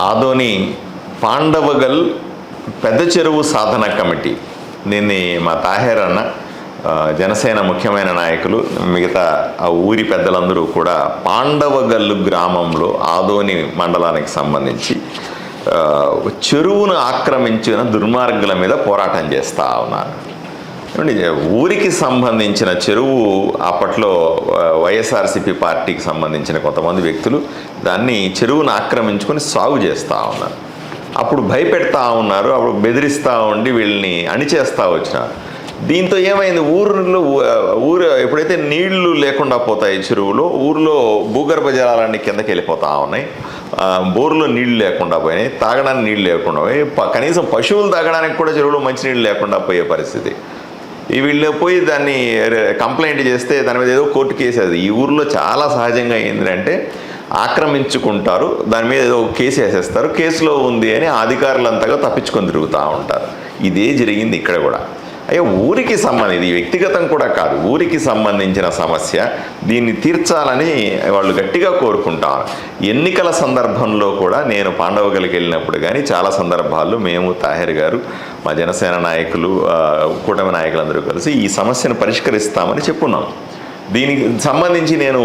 ఆదోని పాండవగల్ పెద్ద చెరువు సాధన కమిటీ. దీన్ని మా తాహేర్ అన్న జనసేన ముఖ్యమైన నాయకులు మిగతా ఆ ఊరి పెద్దలందరూ కూడా పాండవగల్లు గ్రామంలో ఆదోని మండలానికి సంబంధించి చెరువును ఆక్రమించిన దుర్మార్గుల మీద పోరాటం చేస్తూ ఉన్నారు. ఊరికి సంబంధించిన చెరువు అప్పట్లో వైఎస్ఆర్సీపీ పార్టీకి సంబంధించిన కొంతమంది వ్యక్తులు దాన్ని చెరువును ఆక్రమించుకొని సాగు చేస్తూ ఉన్నారు. అప్పుడు భయపెడతా ఉన్నారు అప్పుడు బెదిరిస్తూ ఉండి వీళ్ళని అణిచేస్తూ వచ్చినారు. దీంతో ఏమైంది? ఊరిలో ఊరు ఎప్పుడైతే నీళ్ళు లేకుండా పోతాయి చెరువులో ఊరిలో భూగర్భ జలాలన్నీ కిందకి వెళ్ళిపోతూ ఉన్నాయి. బోర్లో నీళ్ళు లేకుండా పోయినాయి తాగడానికి నీళ్ళు లేకుండా పోయి కనీసం పశువులు తాగడానికి కూడా చెరువులో మంచినీళ్ళు లేకుండా పోయే పరిస్థితి. వీళ్ళు పోయి దాన్ని కంప్లైంట్ చేస్తే దాని మీద ఏదో కోర్టు కేసు అది. ఈ ఊర్లో చాలా సహజంగా ఏంటంటే ఆక్రమించుకుంటారు దాని మీద ఏదో ఒక కేసు వేసేస్తారు కేసులో ఉంది అని అధికారులంతగా తప్పించుకొని తిరుగుతూ ఉంటారు. ఇదే జరిగింది ఇక్కడ కూడా. అయ్యో ఊరికి సంబంధించి వ్యక్తిగతం కూడా కాదు. ఊరికి సంబంధించిన సమస్య. దీన్ని తీర్చాలని వాళ్ళు గట్టిగా కోరుకుంటారు. ఎన్నికల సందర్భంలో కూడా నేను పాండవగలికి వెళ్ళినప్పుడు కానీ చాలా సందర్భాల్లో మేము తాహిర్ గారు మా జనసేన నాయకులు కూటమి నాయకులందరూ కలిసి ఈ సమస్యను పరిష్కరిస్తామని చెప్పున్నాం. దీనికి సంబంధించి నేను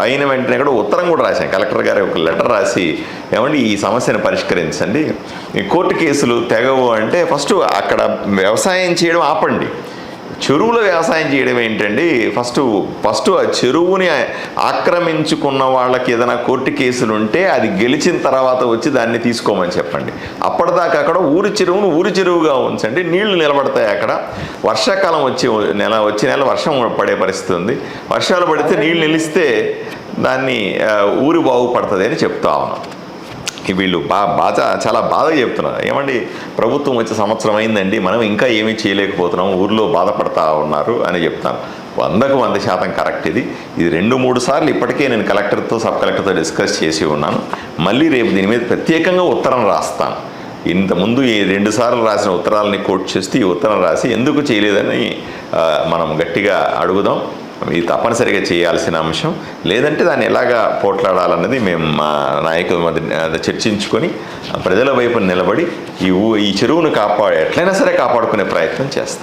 అయిన వెంటనే కూడా ఉత్తరం కూడా రాశాను. కలెక్టర్ గారి ఒక లెటర్ రాసి ఏమండి ఈ సమస్యను పరిష్కరించండి. ఈ కోర్టు కేసులు తెగవు అంటే ఫస్ట్ అక్కడ వ్యవసాయం చేయడం ఆపండి. చెరువులో వ్యవసాయం చేయడం ఏంటండి? ఫస్ట్ ఫస్ట్ ఆ చెరువుని ఆక్రమించుకున్న వాళ్ళకి ఏదైనా కోర్టు కేసులు ఉంటే అది గెలిచిన తర్వాత వచ్చి దాన్ని తీసుకోమని చెప్పండి. అప్పటిదాకా అక్కడ ఊరి చెరువును ఊరి చెరువుగా ఉంచండి. నీళ్ళు నిలబడతాయి అక్కడ. వర్షాకాలం వచ్చే నెల వచ్చే నెల వర్షం పడే పరిస్థితి ఉంది. వర్షాలు పడితే నీళ్ళు నిలిస్తే దాన్ని ఊరి బాగుపడుతుంది అని చెప్తా ఉన్నాం. వీళ్ళు బా బాధ చాలా బాధగా చెప్తున్నారు. ఏమండి ప్రభుత్వం వచ్చే సంవత్సరం అయిందండి మనం ఇంకా ఏమీ చేయలేకపోతున్నాం ఊర్లో బాధపడతా ఉన్నారు అని చెప్తాను వందకు వంద శాతం కరెక్ట్ ఇది. ఇది రెండు మూడు సార్లు ఇప్పటికే నేను కలెక్టర్తో సబ్ కలెక్టర్తో డిస్కస్ చేసి ఉన్నాను. మళ్ళీ రేపు దీని మీద ప్రత్యేకంగా ఉత్తరం రాస్తాను. ఇంతకుముందు ఈ రెండు సార్లు రాసిన ఉత్తరాలని కోట్ చేస్తూ ఈ ఉత్తరం రాసి ఎందుకు చేయలేదని మనం గట్టిగా అడుగుదాం. ఇది తప్పనిసరిగా చేయాల్సిన అంశం. లేదంటే దాన్ని ఎలాగా పోట్లాడాలన్నది మేము మా నాయకుల మధ్య చర్చించుకొని ప్రజల వైపు నిలబడి ఈ ఈ చెరువును కాపాడు ఎట్లయినా సరే కాపాడుకునే ప్రయత్నం చేస్తాం.